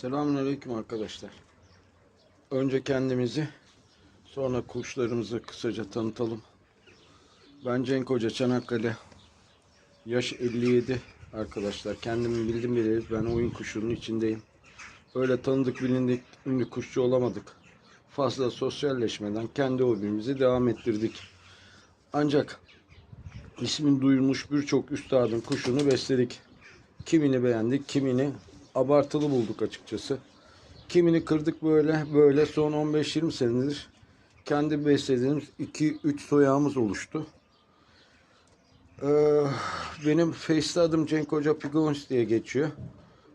Selamünaleyküm arkadaşlar. Önce kendimizi, sonra kuşlarımızı kısaca tanıtalım. Ben Cenk Hoca Çanakkale. Yaş 57 arkadaşlar. Kendimi bildim biliriz. Ben oyun kuşunun içindeyim. Öyle tanıdık bilindik ünlü kuşçu olamadık. Fazla sosyalleşmeden kendi hobimizi devam ettirdik. Ancak ismin duyulmuş birçok üstadın kuşunu besledik. Kimini beğendik, kimini abartılı bulduk açıkçası. Kimini kırdık böyle böyle son 15-20 senedir kendi beslediğimiz 2-3 soyağımız oluştu. Ee, benim Face'te adım Cenk Hoca Pigons diye geçiyor.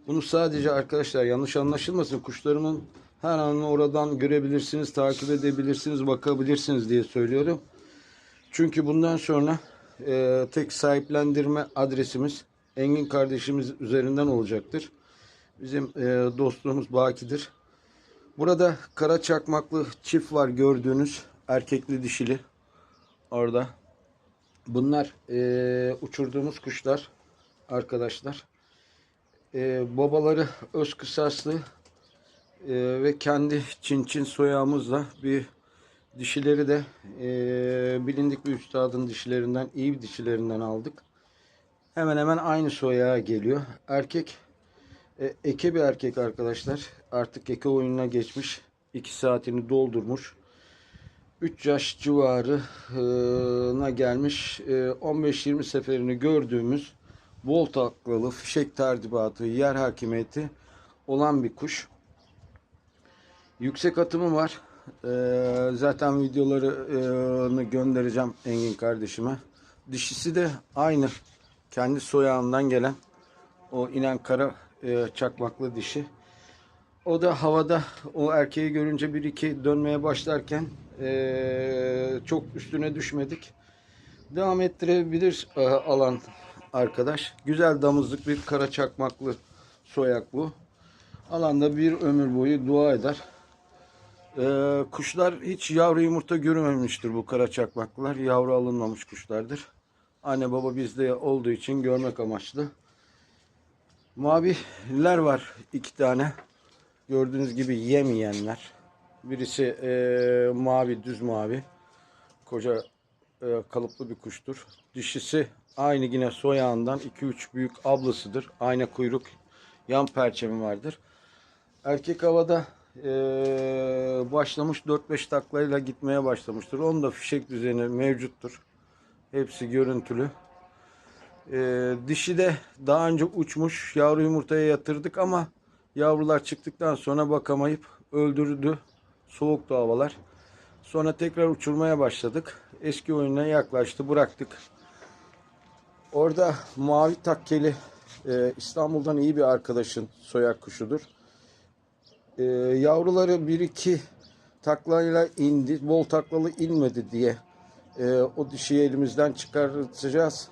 Bunu sadece arkadaşlar yanlış anlaşılmasın kuşlarımın her anını oradan görebilirsiniz, takip edebilirsiniz, bakabilirsiniz diye söylüyorum. Çünkü bundan sonra e, tek sahiplendirme adresimiz Engin kardeşimiz üzerinden olacaktır. Bizim e, dostluğumuz bakidir. Burada kara çakmaklı çift var gördüğünüz erkekli dişili orada. Bunlar e, uçurduğumuz kuşlar arkadaşlar. E, babaları öz kısaslı e, ve kendi çin çin soyağımızla bir dişileri de e, bilindik bir üstadın dişilerinden iyi bir dişilerinden aldık. Hemen hemen aynı soyağa geliyor. Erkek e, eke bir erkek arkadaşlar. Artık eke oyununa geçmiş. 2 saatini doldurmuş. 3 yaş civarına gelmiş. E, 15-20 seferini gördüğümüz bol taklalı, fişek terdibatı, yer hakimiyeti olan bir kuş. Yüksek atımı var. E, zaten videolarını göndereceğim Engin kardeşime. Dişisi de aynı. Kendi soyağından gelen o inen kara e, çakmaklı dişi. O da havada o erkeği görünce bir iki dönmeye başlarken e, çok üstüne düşmedik. Devam ettirebilir e, alan arkadaş. Güzel damızlık bir kara çakmaklı soyak bu. Alanda bir ömür boyu dua eder. E, kuşlar hiç yavru yumurta görmemiştir bu kara çakmaklılar. Yavru alınmamış kuşlardır. Anne baba bizde olduğu için görmek amaçlı. Maviler var iki tane. Gördüğünüz gibi yemeyenler. Birisi e, mavi, düz mavi. Koca e, kalıplı bir kuştur. Dişisi aynı yine soyağından 2-3 büyük ablasıdır. Aynı kuyruk, yan perçemi vardır. Erkek havada e, başlamış 4-5 taklayla gitmeye başlamıştır. Onun da fişek düzeni mevcuttur. Hepsi görüntülü. Ee, dişi de daha önce uçmuş. Yavru yumurtaya yatırdık ama yavrular çıktıktan sonra bakamayıp öldürdü. Soğuktu havalar. Sonra tekrar uçurmaya başladık. Eski oyununa yaklaştı. Bıraktık. Orada mavi takkeli e, İstanbul'dan iyi bir arkadaşın soyak kuşudur. E, yavruları bir iki taklayla indi. Bol taklalı inmedi diye e, o dişiyi elimizden çıkartacağız.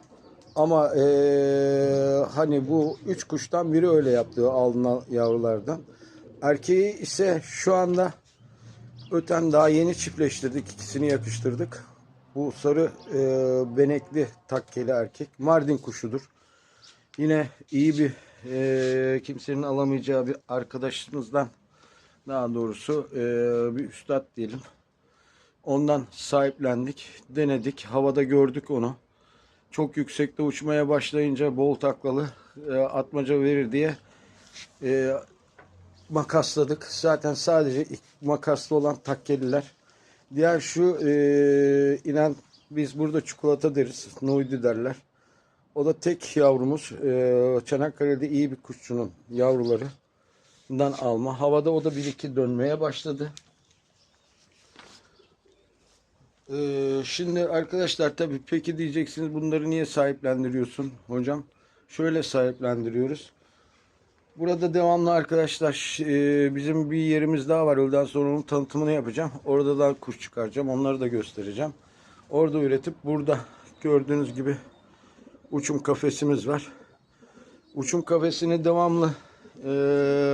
Ama e, hani bu üç kuştan biri öyle yaptığı alınan yavrulardan. Erkeği ise şu anda öten daha yeni çiftleştirdik. ikisini yakıştırdık. Bu sarı e, benekli takkeli erkek. Mardin kuşudur. Yine iyi bir e, kimsenin alamayacağı bir arkadaşımızdan daha doğrusu e, bir üstad diyelim. Ondan sahiplendik, denedik. Havada gördük onu. Çok yüksekte uçmaya başlayınca bol taklalı e, atmaca verir diye e, makasladık. Zaten sadece makaslı olan takkeliler. Diğer şu e, inen biz burada çikolata deriz. Nuydi derler. O da tek yavrumuz. E, Çanakkale'de iyi bir kuşçunun yavrularından alma. Havada o da bir iki dönmeye başladı. Ee, şimdi arkadaşlar tabii peki diyeceksiniz bunları niye sahiplendiriyorsun hocam? Şöyle sahiplendiriyoruz. Burada devamlı arkadaşlar e, bizim bir yerimiz daha var. Öğleden sonra onun tanıtımını yapacağım. Orada da kuş çıkaracağım. Onları da göstereceğim. Orada üretip burada gördüğünüz gibi uçum kafesimiz var. Uçum kafesini devamlı e,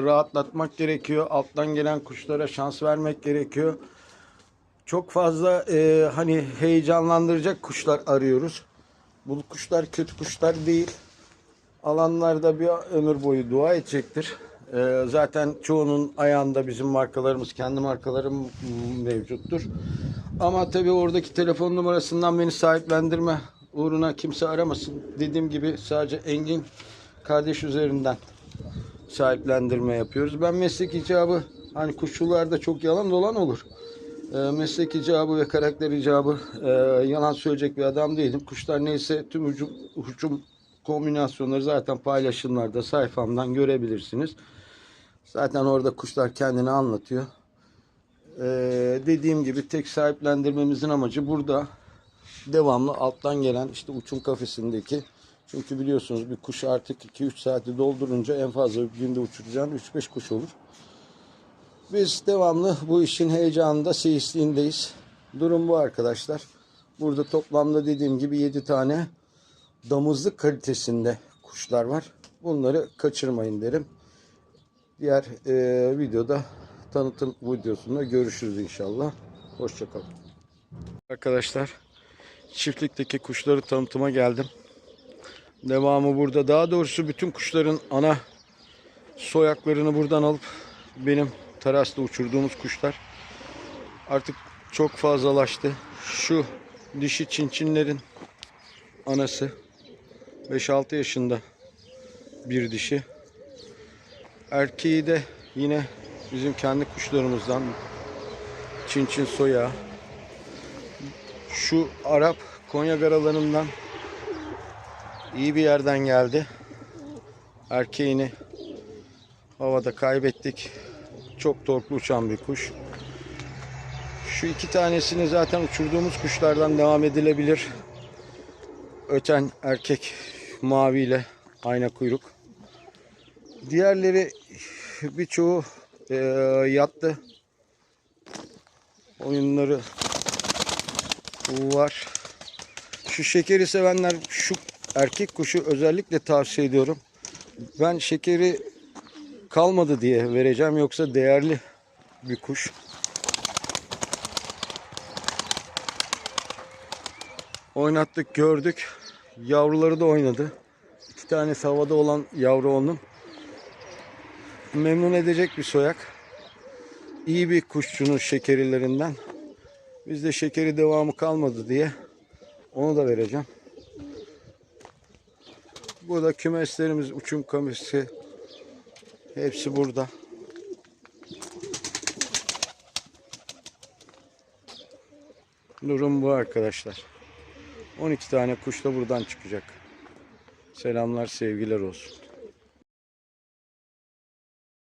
rahatlatmak gerekiyor. Alttan gelen kuşlara şans vermek gerekiyor. Çok fazla e, hani heyecanlandıracak kuşlar arıyoruz. Bu kuşlar kötü kuşlar değil. Alanlarda bir ömür boyu dua edecektir. E, zaten çoğunun ayağında bizim markalarımız, kendi markalarım mevcuttur. Ama tabii oradaki telefon numarasından beni sahiplendirme uğruna kimse aramasın. Dediğim gibi sadece Engin kardeş üzerinden sahiplendirme yapıyoruz. Ben meslek icabı hani kuşçularda çok yalan dolan olur. Ee, meslek icabı ve karakter icabı e, yalan söyleyecek bir adam değilim. Kuşlar neyse tüm hücum, hücum kombinasyonları zaten paylaşımlarda sayfamdan görebilirsiniz. Zaten orada kuşlar kendini anlatıyor. Ee, dediğim gibi tek sahiplendirmemizin amacı burada devamlı alttan gelen işte uçum kafesindeki çünkü biliyorsunuz bir kuş artık 2-3 saati doldurunca en fazla günde uçuracağın 3-5 kuş olur. Biz devamlı bu işin heyecanında, seyisliğindeyiz. Durum bu arkadaşlar. Burada toplamda dediğim gibi 7 tane damızlık kalitesinde kuşlar var. Bunları kaçırmayın derim. Diğer e, videoda tanıtım videosunda görüşürüz inşallah. Hoşçakalın. Arkadaşlar çiftlikteki kuşları tanıtıma geldim. Devamı burada. Daha doğrusu bütün kuşların ana soyaklarını buradan alıp benim terasta uçurduğumuz kuşlar artık çok fazlalaştı. Şu dişi çinçinlerin anası 5-6 yaşında bir dişi. Erkeği de yine bizim kendi kuşlarımızdan çinçin soya. Şu Arap Konya garalarından iyi bir yerden geldi. Erkeğini havada kaybettik. Çok torklu uçan bir kuş. Şu iki tanesini zaten uçurduğumuz kuşlardan devam edilebilir. Öten erkek maviyle ayna kuyruk. Diğerleri birçoğu eee, yattı. Oyunları var. Şu şekeri sevenler şu erkek kuşu özellikle tavsiye ediyorum. Ben şekeri kalmadı diye vereceğim yoksa değerli bir kuş. Oynattık gördük. Yavruları da oynadı. İki tane havada olan yavru onun. Memnun edecek bir soyak. İyi bir kuşçunun şekerilerinden. Bizde şekeri devamı kalmadı diye onu da vereceğim. Burada kümeslerimiz, uçum kümesi hepsi burada. Durum bu arkadaşlar. 12 tane kuş da buradan çıkacak. Selamlar, sevgiler olsun.